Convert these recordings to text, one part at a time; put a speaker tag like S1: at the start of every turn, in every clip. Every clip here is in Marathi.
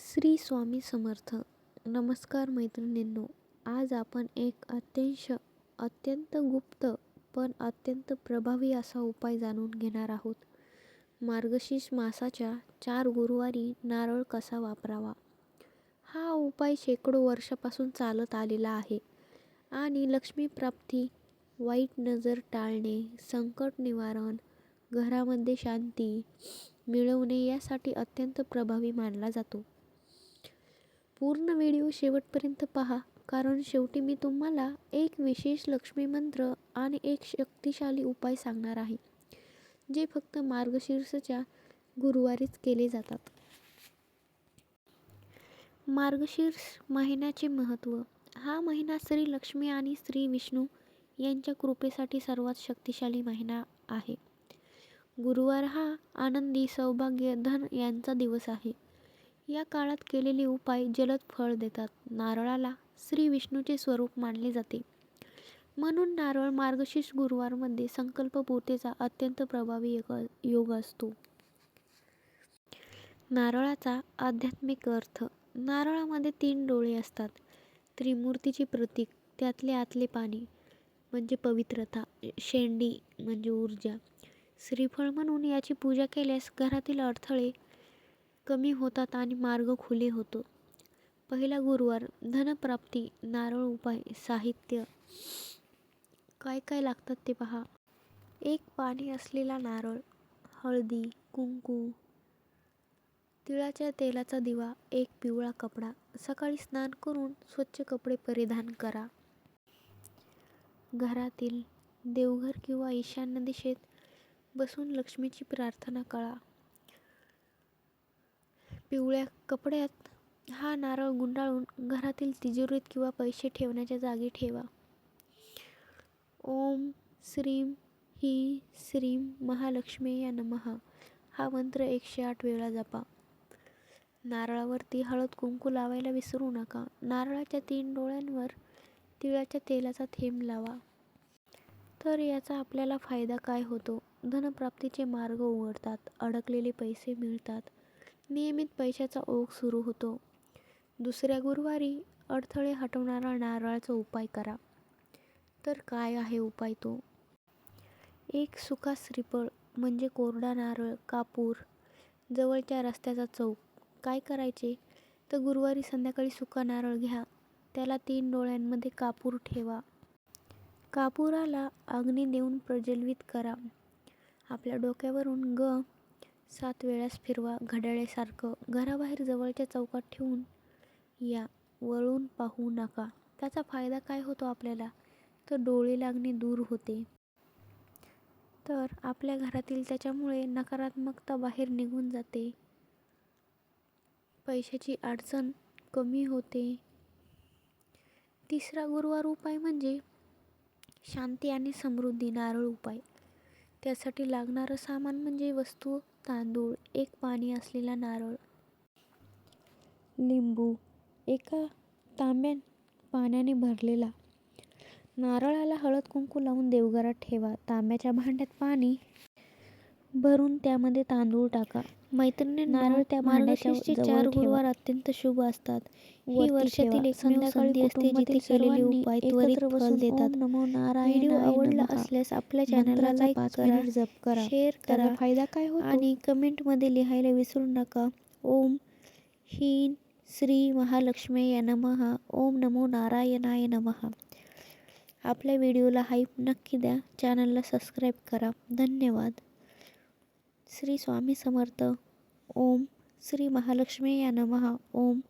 S1: श्री स्वामी समर्थ. नमस्कार मैत्रिणींनो आज आपण एक अत्यंत अत्यंत गुप्त पण अत्यंत प्रभावी असा उपाय जाणून घेणार आहोत. मार्गशीर्ष मासाच्या चार गुरुवारी नारळ कसा वापरावा? हा उपाय शेकडो वर्षापासून चालत आलेला आहे आणि लक्ष्मी प्राप्ती वाईट नजर टाळणे संकट निवारण घरामध्ये शांती मिळवणे यासाठी अत्यंत प्रभावी मानला जातो. पूर्ण व्हिडिओ शेवटपर्यंत पहा कारण शेवटी मी तुम्हाला एक विशेष लक्ष्मी मंत्र आणि एक शक्तिशाली उपाय सांगणार आहे जे फक्त मार्गशीर्षच्या गुरुवारीच केले जातात. मार्गशीर्ष महिन्याचे महत्त्व. हा महिना श्री लक्ष्मी आणि श्री विष्णू यांच्या कृपेसाठी सर्वात शक्तिशाली महिना आहे. गुरुवार हा आनंदी सौभाग्य धन यांचा दिवस आहे. या काळात केलेले उपाय जलद फळ देतात. नारळाला श्री विष्णूचे स्वरूप मानले जाते. म्हणून नारळ मार्गशीर्ष गुरुवारमध्ये संकल्पपूर्तीचा अत्यंत प्रभावी योग योग असतो. नारळाचा आध्यात्मिक अर्थ. नारळामध्ये तीन डोळे असतात. त्रिमूर्तीचे प्रतीक त्यातले आतले पाणी म्हणजे पवित्रता शेंडी म्हणजे ऊर्जा. श्रीफळ म्हणून याची पूजा केल्यास घरातील अडथळे कमी होतात आणि मार्ग खुले होतो. पहिला गुरुवार धनप्राप्ती नारळ उपाय साहित्य. काय काय लागतात ते पहा. एक पाणी असलेला नारळ हळदी कुंकू. तिळाच्या तेलाचा दिवा एक पिवळा कपडा. सकाळी स्नान करून स्वच्छ कपडे परिधान करा. घरातील देवघर किंवा ईशान्य दिशेत बसून लक्ष्मीची प्रार्थना करा. पिवळ्या कपड्यात हा नारळ गुंडाळून घरातील तिजोरीत किंवा पैसे ठेवण्याच्या जागी ठेवा. ओम श्रीम ही श्रीम महालक्ष्मी या नमः. हा मंत्र एकशे आठ वेळा जपा. नारळावरती हळद कुंकू लावायला विसरू नका. नारळाच्या तीन डोळ्यांवर तिळाच्या तेलाचा थेंब लावा. तर याचा आपल्याला फायदा काय होतो? धनप्राप्तीचे मार्ग उघडतात. अडकलेले पैसे मिळतात. नियमित पैशाचा ओघ सुरू होतो. दुसऱ्या गुरुवारी अडथळे हटवणारा नारळाचा उपाय करा. तर काय आहे उपाय तो? एक सुका श्रीफळ म्हणजे कोरडा नारळ कापूर जवळच्या रस्त्याचा चौक. काय करायचे? तर गुरुवारी संध्याकाळी सुका नारळ घ्या. त्याला तीन डोळ्यांमध्ये कापूर ठेवा. कापुराला अग्नी देऊन प्रज्वलित करा. आपल्या डोक्यावरून ग सात वेळास फिरवा घड्याळेसारखं. घराबाहेर जवळच्या चौकात ठेवून या. वळून पाहू नका. त्याचा फायदा काय होतो आपल्याला? तर डोळे लागणे दूर होते. तर आपल्या घरातील त्याच्यामुळे नकारात्मकता बाहेर निघून जाते. पैशाची अडचण कमी होते. तिसरा गुरुवार उपाय म्हणजे शांती आणि समृद्धी नारळ उपाय. त्यासाठी लागणारं सामान म्हणजे वस्तू तांदूळ एक पाणी असलेला नारळ. लिंबू एका तांब्या पाण्याने भरलेला. नारळाला हळद कुंकू लावून देवघरात ठेवा. तांब्याच्या भांड्यात पाणी भरून त्यामध्ये तांदूळ टाका. मैत्रिणी नारळ त्या भांड्याच्या चार गुरुवार अत्यंत शुभ असतात. ही वर्षातील एक संध्याकाळी असते जिथे केलेले उपाय त्वरित फल देतात. व्हिडिओ आवडला असल्यास आपल्या चॅनलला लाईक करा जप करा. शेअर करा फायदा काय होतो? आणि कमेंटमध्ये लिहायला विसरू नका. ओम हीन श्री महालक्ष्मी या नमः. ओम नमो नारायणाय नमः. आपल्या व्हिडिओला हाईप नक्की द्या. चॅनलला सबस्क्राईब करा. धन्यवाद. श्री स्वामी समर्थ. ओम श्री महालक्ष्मी या नमः. ओम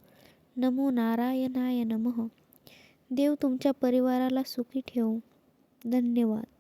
S1: नमो नारायणाय नमः. देव तुमच्या परिवाराला सुखी ठेवो. धन्यवाद.